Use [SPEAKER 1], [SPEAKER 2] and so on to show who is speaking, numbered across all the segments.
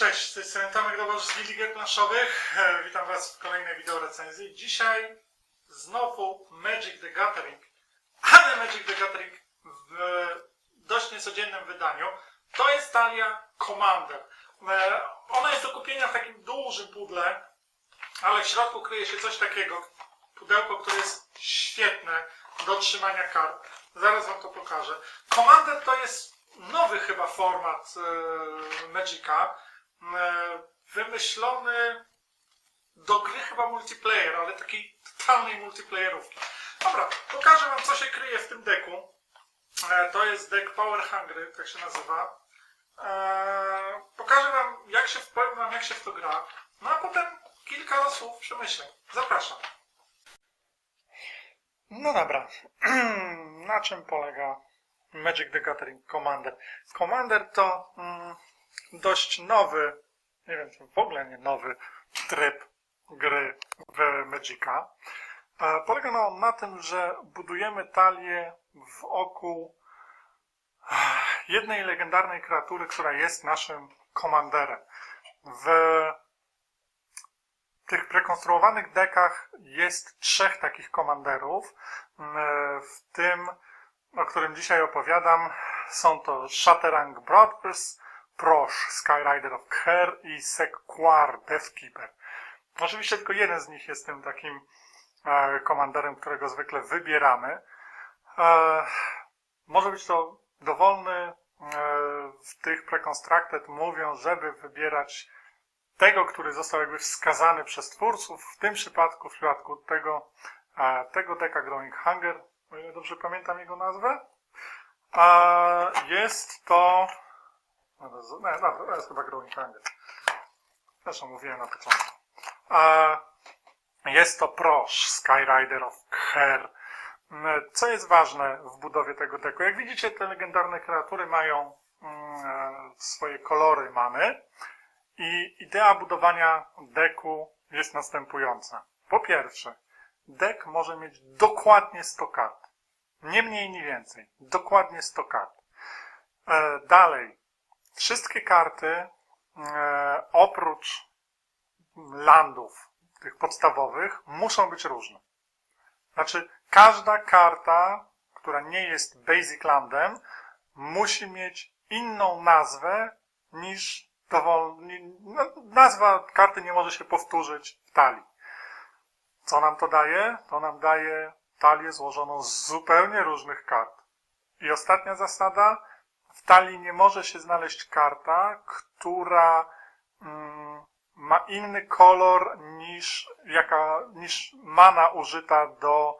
[SPEAKER 1] Cześć, tej strony Tomek Dobosz z Gildii Gier Planszowych. E, Witam Was w kolejnej wideo recenzji. Dzisiaj znowu Magic the Gathering, ale Magic the Gathering w dość niecodziennym wydaniu. To jest talia Commander. Ona jest do kupienia w takim dużym pudle, ale w środku kryje się coś takiego. Pudełko, które jest świetne do trzymania kart. Zaraz Wam to pokażę. Commander to jest nowy chyba format e, Magica e, wymyślony do gry chyba multiplayer, ale takiej totalnej multiplayerówki. Dobra, pokażę wam co się kryje w tym deku. E, To jest deck Power Hungry, tak się nazywa. E, Pokażę wam jak się wam jak się w to gra. No a potem kilka słów przemyśleń. Zapraszam. No dobra. Na czym polega Magic the Gathering Commander? Commander to mm, dość nowy, nie wiem czy w ogóle nie nowy tryb gry w Magica. E, Polega on na tym, że budujemy talię wokół jednej legendarnej kreatury, która jest naszym komanderem. W tych prekonstruowanych dekach jest trzech takich komanderów. Mm, W tym, o którym dzisiaj opowiadam, są to Shatterang Brothers, Prosh, Skyrider of Care i Sequar, Deathkeeper. Oczywiście tylko jeden z nich jest tym takim e, komanderem, którego zwykle wybieramy. E, może być to dowolny. E, w tych preconstructed mówią, żeby wybierać tego, który został jakby wskazany przez twórców. W tym przypadku, w przypadku tego, e, tego deka Growing Hunger, o ile dobrze pamiętam jego nazwę, jest to no, nie, dobra, to jest chyba Growing Hunger. Zresztą mówiłem na początku. Jest to Prosh, Skyrider of Care. Mm, Co jest ważne w budowie tego deku? Jak widzicie, te legendarne kreatury mają mm, e, swoje kolory mamy. I idea budowania deku jest następująca. Po pierwsze, dek może mieć dokładnie 100 kart. Nie mniej, nie więcej. Dokładnie 100 kart. E, dalej, wszystkie karty, e, oprócz landów, tych podstawowych, muszą być różne. Znaczy, każda karta, która nie jest basic landem, musi mieć inną nazwę niż dowol... ni- no, nazwa karty nie może się powtórzyć w talii. Co nam to daje? To nam daje talię złożoną z zupełnie różnych kart. I ostatnia zasada, w talii nie może się znaleźć karta, która mm, ma inny kolor niż, jaka, niż mana użyta do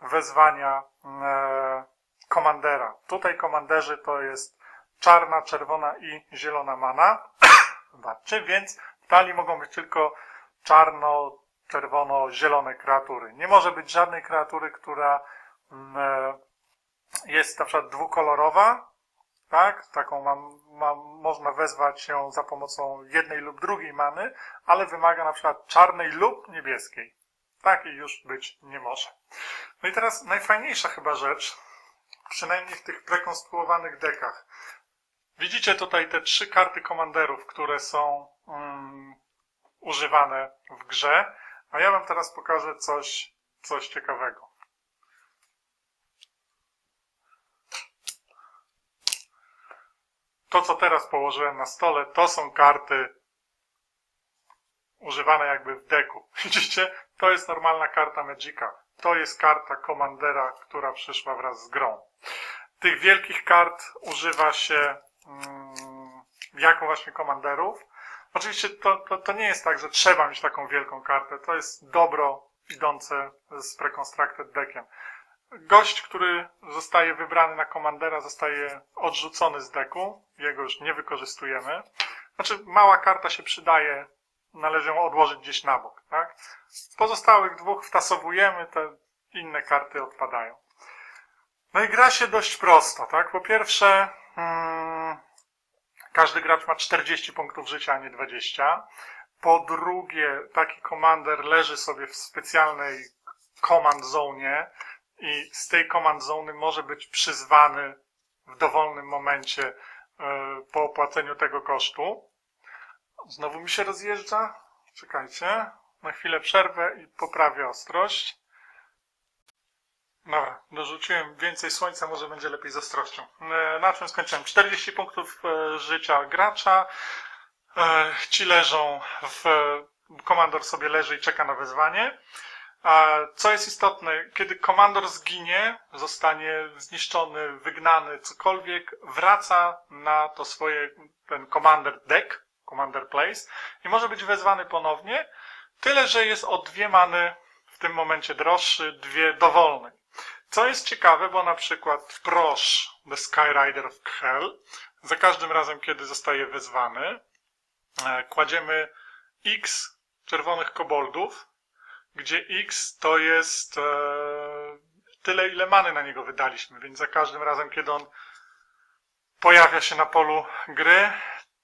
[SPEAKER 1] wezwania e, komandera. Tutaj komanderzy to jest czarna, czerwona i zielona mana. Zobaczcie, więc w talii mogą być tylko czarno, czerwono, zielone kreatury. Nie może być żadnej kreatury, która mm, e, jest na przykład dwukolorowa, tak? Taką mam, mam, można wezwać ją za pomocą jednej lub drugiej many, ale wymaga na przykład czarnej lub niebieskiej. Takiej już być nie może. No i teraz najfajniejsza chyba rzecz, przynajmniej w tych prekonstruowanych dekach. Widzicie tutaj te trzy karty komanderów, które są mm, używane w grze, a ja wam teraz pokażę coś, coś ciekawego. To, co teraz położyłem na stole, to są karty używane jakby w deku. Widzicie? To jest normalna karta Magica. To jest karta Commandera, która przyszła wraz z grą. Tych wielkich kart używa się mm, jako właśnie komanderów. Oczywiście to, to, to nie jest tak, że trzeba mieć taką wielką kartę. To jest dobro idące z preconstructed deckiem. Gość, który zostaje wybrany na komandera, zostaje odrzucony z deku. Jego już nie wykorzystujemy. Znaczy, mała karta się przydaje, należy ją odłożyć gdzieś na bok, tak? Pozostałych dwóch wtasowujemy, te inne karty odpadają. No i gra się dość prosto, tak? Po pierwsze, mm, każdy gracz ma 40 punktów życia, a nie 20. Po drugie, taki komander leży sobie w specjalnej command zone i z tej command zone może być przyzwany w dowolnym momencie e, po opłaceniu tego kosztu. Znowu mi się rozjeżdża. Czekajcie. Na chwilę przerwę i poprawię ostrość. Dobra, dorzuciłem więcej słońca, może będzie lepiej z ostrością. E, Na czym skończyłem? 40 punktów e, życia gracza. Ci leżą w... Komandor sobie leży i czeka na wezwanie. A Co jest istotne, kiedy komandor zginie, zostanie zniszczony, wygnany, cokolwiek, wraca na to swoje, ten commander deck, commander place i może być wezwany ponownie, tyle, że jest o dwie many w tym momencie droższy, dwie dowolnej. Co jest ciekawe, bo na przykład Prosh, The Skyrider of Hell, za każdym razem, kiedy zostaje wezwany, e, kładziemy X czerwonych koboldów, gdzie X to jest e, tyle, ile many na niego wydaliśmy, więc za każdym razem, kiedy on pojawia się na polu gry,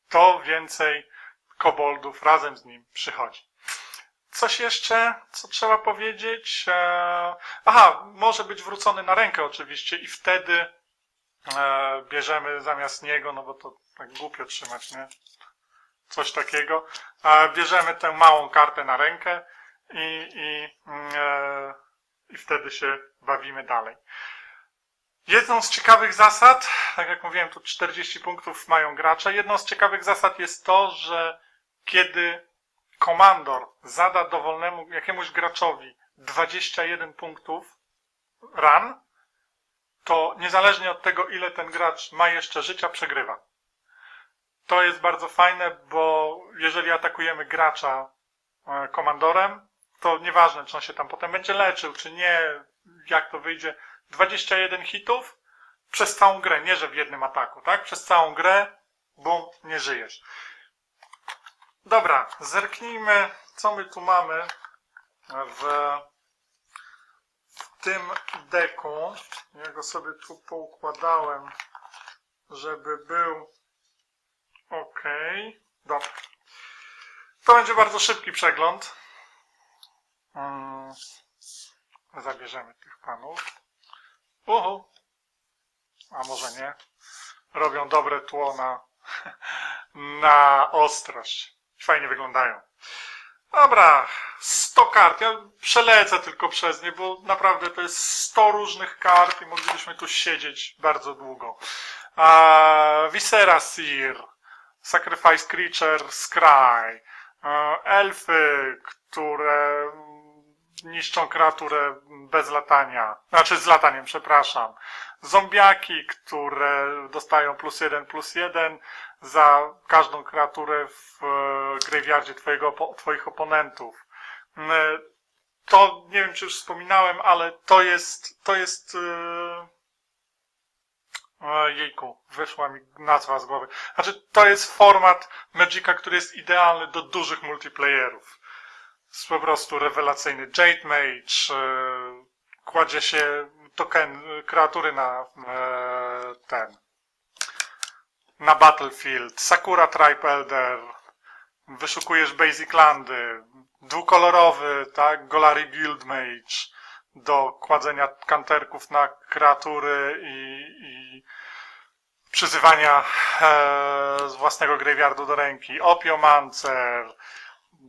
[SPEAKER 1] to więcej koboldów razem z nim przychodzi. Coś jeszcze, co trzeba powiedzieć? E, aha, może być wrócony na rękę oczywiście i wtedy e, bierzemy zamiast niego, no bo to tak głupio trzymać, nie? Coś takiego. Bierzemy tę małą kartę na rękę i, i, e, i wtedy się bawimy dalej. Jedną z ciekawych zasad, tak jak mówiłem, tu 40 punktów mają gracze. Jedną z ciekawych zasad jest to, że kiedy komandor zada dowolnemu jakiemuś graczowi 21 punktów ran, to niezależnie od tego, ile ten gracz ma jeszcze życia, przegrywa. To jest bardzo fajne, bo jeżeli atakujemy gracza e, komandorem, to nieważne, czy on się tam potem będzie leczył, czy nie, jak to wyjdzie. 21 hitów przez całą grę, nie że w jednym ataku, tak? Przez całą grę, bum, nie żyjesz. Dobra, zerknijmy, co my tu mamy w, w tym deku. Ja go sobie tu poukładałem, żeby był ok. Dobra. To będzie bardzo szybki przegląd. Mm, Zabierzemy tych panów. Uhu. A może nie. Robią dobre tło na, na ostrość. Fajnie wyglądają. Dobra, 100 kart. Ja przelecę tylko przez nie, bo naprawdę to jest 100 różnych kart i moglibyśmy tu siedzieć bardzo długo. Uh, Viscera Seer, Sacrifice Creature Scry, e, elfy, które niszczą kreaturę bez latania, znaczy z lataniem, przepraszam. Zombiaki, które dostają plus jeden, plus jeden za każdą kreaturę w e, graveyardzie twojego, twoich oponentów. Mm, e, To, nie wiem czy już wspominałem, ale to jest, to jest, e, Jejku, wyszła mi nazwa z głowy. Znaczy, to jest format Magica, który jest idealny do dużych multiplayerów. Jest po prostu rewelacyjny. Jade Mage, kładzie się token, kreatury na e, ten, na Battlefield. Sakura Tribe Elder, wyszukujesz Basic Landy, dwukolorowy, tak, Golari Guild Mage, do kładzenia kanterków na kreatury i, i przyzywania e, z własnego graveyardu do ręki. Opiomancer,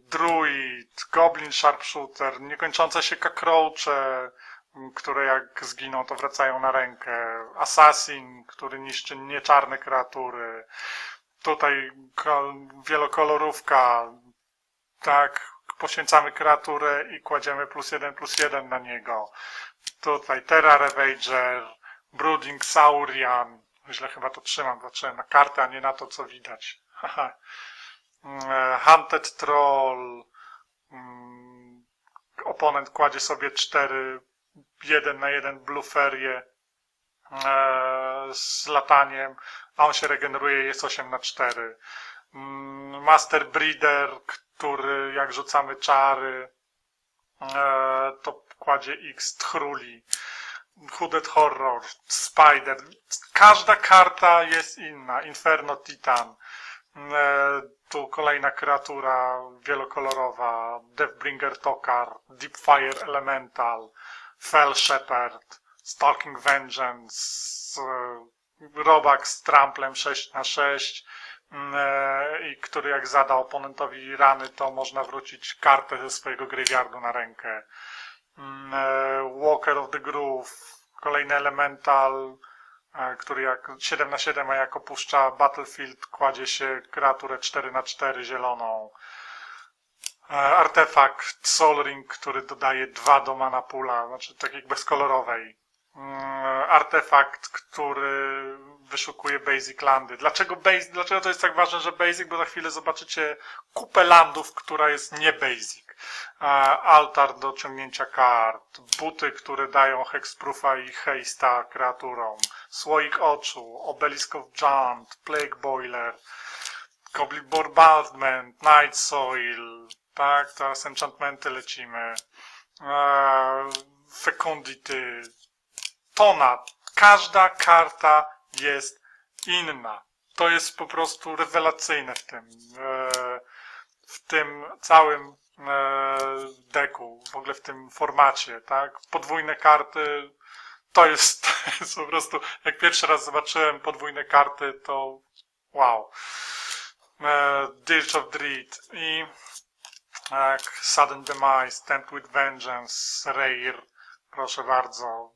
[SPEAKER 1] Druid, Goblin Sharpshooter, niekończące się kakrocze, m, które jak zginą, to wracają na rękę. Assassin, który niszczy nieczarne kreatury. Tutaj ko- wielokolorówka, tak, poświęcamy kreaturę i kładziemy plus jeden, plus jeden na niego. Tutaj Terra Ravager, Brooding Saurian. Źle chyba to trzymam, patrzyłem na kartę, a nie na to, co widać. Haha. Mm, Hunted Troll. Mm, Oponent kładzie sobie cztery, jeden na jeden bluferię e, z lataniem, a on się regeneruje, jest 8 na 4. Mm, Master Breeder, który jak rzucamy czary, to kładzie X tchruli. Hooded Horror, Spider. Każda karta jest inna. Inferno Titan. E, Tu kolejna kreatura wielokolorowa, Deathbringer Tokar, Deepfire Elemental, Fell Shepherd, Stalking Vengeance, e, Robak z tramplem 6 na 6 e, i który jak zada oponentowi rany, to można wrócić kartę ze swojego graveyardu na rękę. Mm, Walker of the Groove, kolejny elemental, który jak 7 na 7, a jak opuszcza Battlefield, kładzie się kreaturę 4 na 4 zieloną. E, Artefakt Soul Ring, który dodaje 2 do mana pula, znaczy takiej bezkolorowej. Mm, Artefakt, który wyszukuje basic landy. Dlaczego, basic, dlaczego to jest tak ważne, że basic? Bo za chwilę zobaczycie kupę landów, która jest nie basic. E, Altar do ciągnięcia kart, buty, które dają hexproofa i haste'a kreaturom, słoik oczu, obelisk of Jant, plague boiler, goblin bombardment, night soil, tak, teraz enchantmenty lecimy, e, fecundity, tona, każda karta jest inna. To jest po prostu rewelacyjne w tym, e, w tym całym deku, w ogóle w tym formacie, tak? Podwójne karty, to jest, to jest po prostu, jak pierwszy raz zobaczyłem podwójne karty, to wow. E, Dirge of Dread i tak, Sudden Demise, Tempt with Vengeance, Rare, proszę bardzo.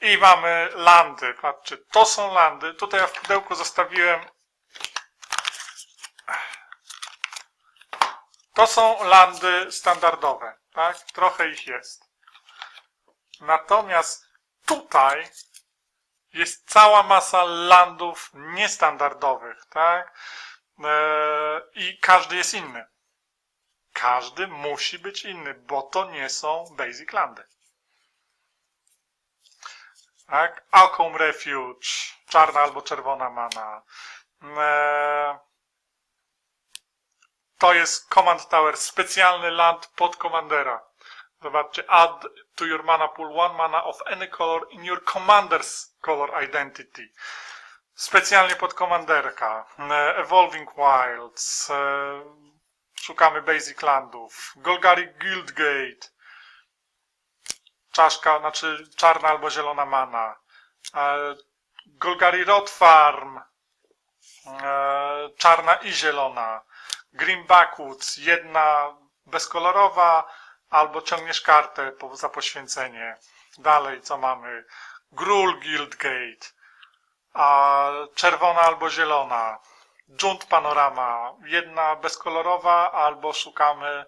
[SPEAKER 1] I mamy landy, patrzcie, to są landy, tutaj ja w pudełku zostawiłem To są landy standardowe, tak? Trochę ich jest. Natomiast tutaj jest cała masa landów niestandardowych, tak? Eee, I każdy jest inny. Każdy musi być inny, bo to nie są basic landy. Tak? Alcom Refuge, czarna albo czerwona mana. Eee, to jest Command Tower, specjalny land pod Commandera. Zobaczcie, add to your mana pool one mana of any color in your commander's color identity. Specjalnie pod. E, Evolving Wilds. e, Szukamy basic landów. Golgari Guildgate. Czaszka, znaczy czarna albo zielona mana. E, Golgari Rot Farm. Czarna i zielona. Green Backwoods, jedna bezkolorowa, albo ciągniesz kartę po, za poświęcenie. Dalej, co mamy? Gruul Guildgate, a czerwona albo zielona. Junt Panorama, jedna bezkolorowa, albo szukamy,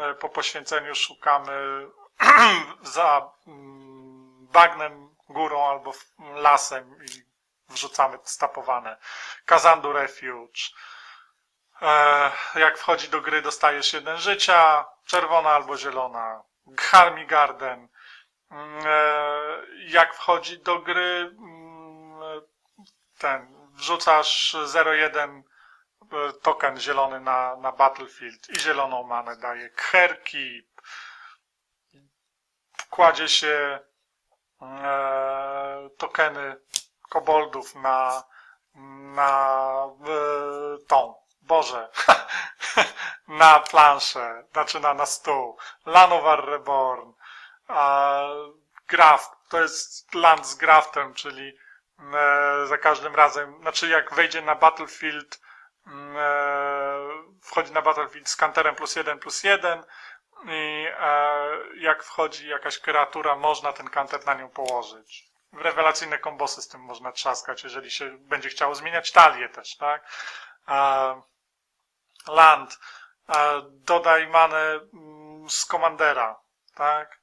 [SPEAKER 1] e, po poświęceniu szukamy za mm, bagnem, górą albo lasem i wrzucamy stapowane. Kazandu Refuge. E, jak wchodzi do gry, dostajesz jeden życia, czerwona albo zielona. Harmi Garden. Mm, e, Jak wchodzi do gry, mm, ten, wrzucasz 0,1 e, token zielony na, na Battlefield i zieloną manę daje. Kherki. Kładzie się e, tokeny koboldów na, na e, tą Boże, na planszę, znaczy na, na stół. Lanowar Reborn, a, Graft, to jest land z Graftem, czyli e, za każdym razem, znaczy jak wejdzie na Battlefield, mm, e, wchodzi na Battlefield z kanterem plus jeden plus jeden i e, jak wchodzi jakaś kreatura, można ten kanter na nią położyć. Rewelacyjne kombosy z tym można trzaskać, jeżeli się będzie chciało zmieniać talię też, tak? Land, dodaj manę mm, z komandera, tak?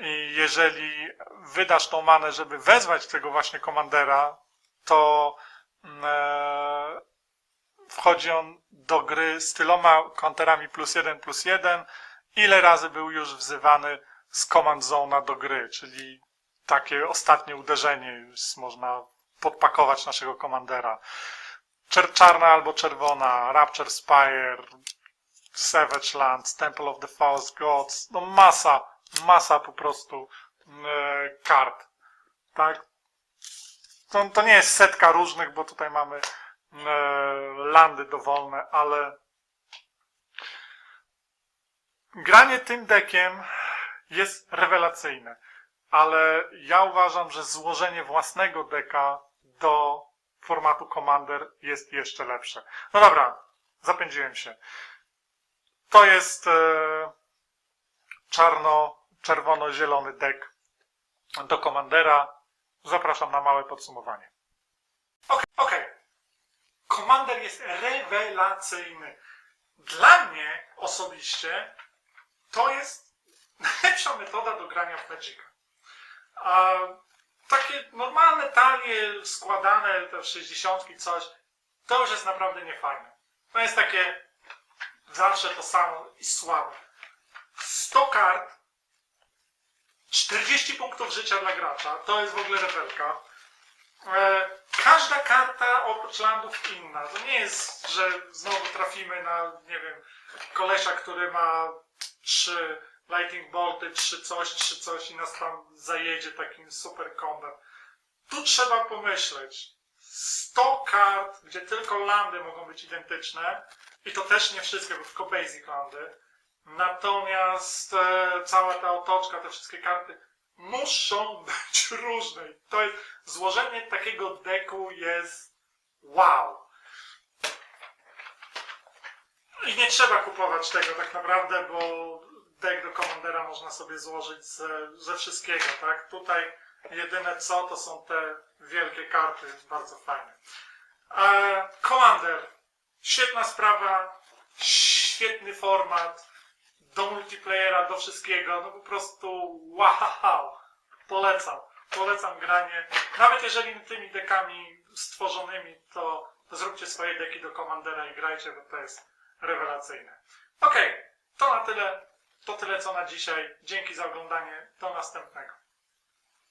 [SPEAKER 1] I jeżeli wydasz tą manę, żeby wezwać tego właśnie komandera, to mm, e, wchodzi on do gry z tyloma konterami plus jeden, plus jeden. Ile razy był już wzywany z command zona do gry, czyli takie ostatnie uderzenie już można podpakować naszego komandera. Czarna albo czerwona, Rapture Spire, Savage Lands, Temple of the False Gods, no masa, masa po prostu e, kart, tak? To, to nie jest setka różnych, bo tutaj mamy landy dowolne, ale granie tym dekiem jest rewelacyjne. Ale ja uważam, że złożenie własnego deka do formatu Commander jest jeszcze lepsze. No dobra, zapędziłem się. To jest e, czarno-czerwono-zielony dek do Commandera. Zapraszam na małe podsumowanie. Okej, okej. Commander jest rewelacyjny. Dla mnie osobiście to jest najlepsza metoda do grania w Magica. Takie normalne talie składane, te 60 coś, to już jest naprawdę niefajne. To jest takie zawsze to samo i słabe. 100 kart, 40 punktów życia dla gracza, to jest w ogóle rewelka. E, każda karta oprócz landów inna. To nie jest, że znowu trafimy na, nie wiem, kolesia, który ma trzy lightning bolty, trzy coś, trzy coś i nas tam zajedzie takim super kombem. Tu trzeba pomyśleć. 100 kart, gdzie tylko landy mogą być identyczne i to też nie wszystkie, bo tylko basic landy. Natomiast e, cała ta otoczka, te wszystkie karty muszą być różne. I To jest, złożenie takiego deku jest wow. I nie trzeba kupować tego tak naprawdę, bo deck do Commandera można sobie złożyć ze, ze wszystkiego, tak? Tutaj jedyne co to są te wielkie karty, bardzo fajne. E, Commander, świetna sprawa, świetny format, do multiplayera, do wszystkiego, no po prostu wow, polecam, polecam granie. Nawet jeżeli tymi dekami stworzonymi, to, zróbcie swoje deki do Commandera i grajcie, bo to jest rewelacyjne. Okej, to na tyle, to tyle co na dzisiaj. Dzięki za oglądanie, do następnego.